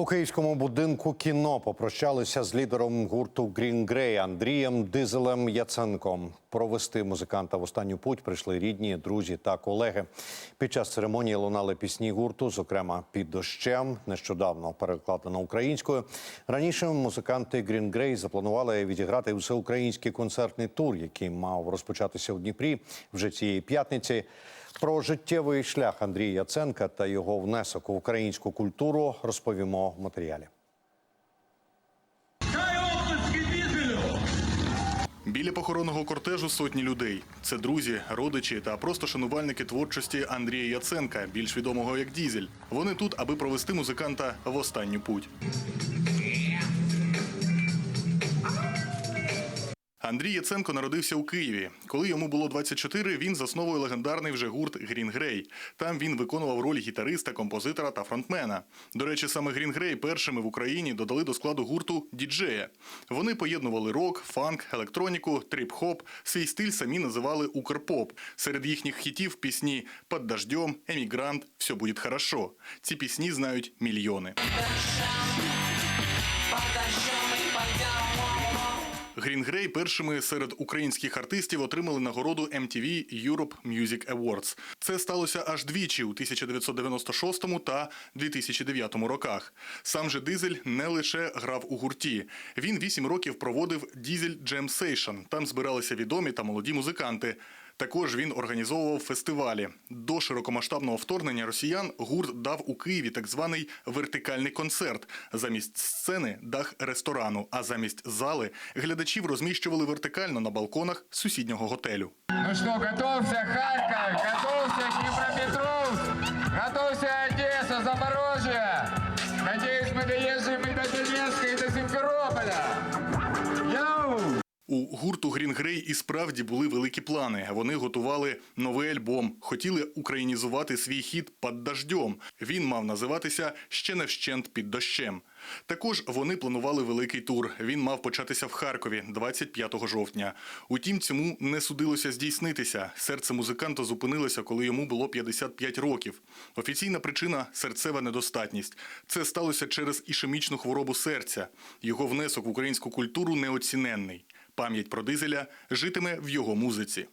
У київському будинку кіно попрощалися з лідером гурту Green Grey Андрієм Дизелем Яценком. Провести музиканта в останню путь прийшли рідні, друзі та колеги. Під час церемонії лунали пісні гурту, зокрема під дощем, нещодавно перекладено українською. Раніше музиканти Green Grey запланували відіграти всеукраїнський концертний тур, який мав розпочатися у Дніпрі вже цієї п'ятниці. Про життєвий шлях Андрія Яценка та його внесок у українську культуру розповімо в матеріалі. Біля похоронного кортежу сотні людей. Це друзі, родичі та просто шанувальники творчості Андрія Яценка, більш відомого як Дізель. Вони тут, аби провести музиканта в останню путь. Андрій Яценко народився у Києві. Коли йому було 24, він засновує легендарний вже гурт Грін Грей. Там він виконував роль гітариста, композитора та фронтмена. До речі, саме Грін Грей першими в Україні додали до складу гурту діджея. Вони поєднували рок, фанк, електроніку, тріп-хоп. Свій стиль самі називали укрпоп. Серед їхніх хітів пісні «Под дождем», «Емігрант», «Все буде хорошо». Ці пісні знають мільйони. Grey першими серед українських артистів отримали нагороду MTV Europe Music Awards. Це сталося аж двічі у 1996 та 2009 роках. Сам же Дизель не лише грав у гурті. Він вісім років проводив Дізель Джем Сейшн». Там збиралися відомі та молоді музиканти. Також він організовував фестивалі. До широкомасштабного вторгнення росіян гурт дав у Києві так званий вертикальний концерт. Замість сцени дах ресторану, а замість зали глядачів розміщували вертикально на балконах сусіднього готелю. Ну что, готовься, Харьков, готовься, Днепропетровск, готовься, Одесса, Запорожье. Надеюсь, мы доезжаем и до Донецка, и до Симферополя. Гурту Grey і справді були великі плани. Вони готували новий альбом, хотіли українізувати свій хіт «Під дождем». Він мав називатися Ще не вщент під дощем. Також вони планували великий тур. Він мав початися в Харкові 25 жовтня. Утім, цьому не судилося здійснитися. Серце музиканта зупинилося, коли йому було 55 років. Офіційна причина серцева недостатність. Це сталося через ішемічну хворобу серця. Його внесок в українську культуру неоціненний. Пам'ять про дизеля житиме в його музиці.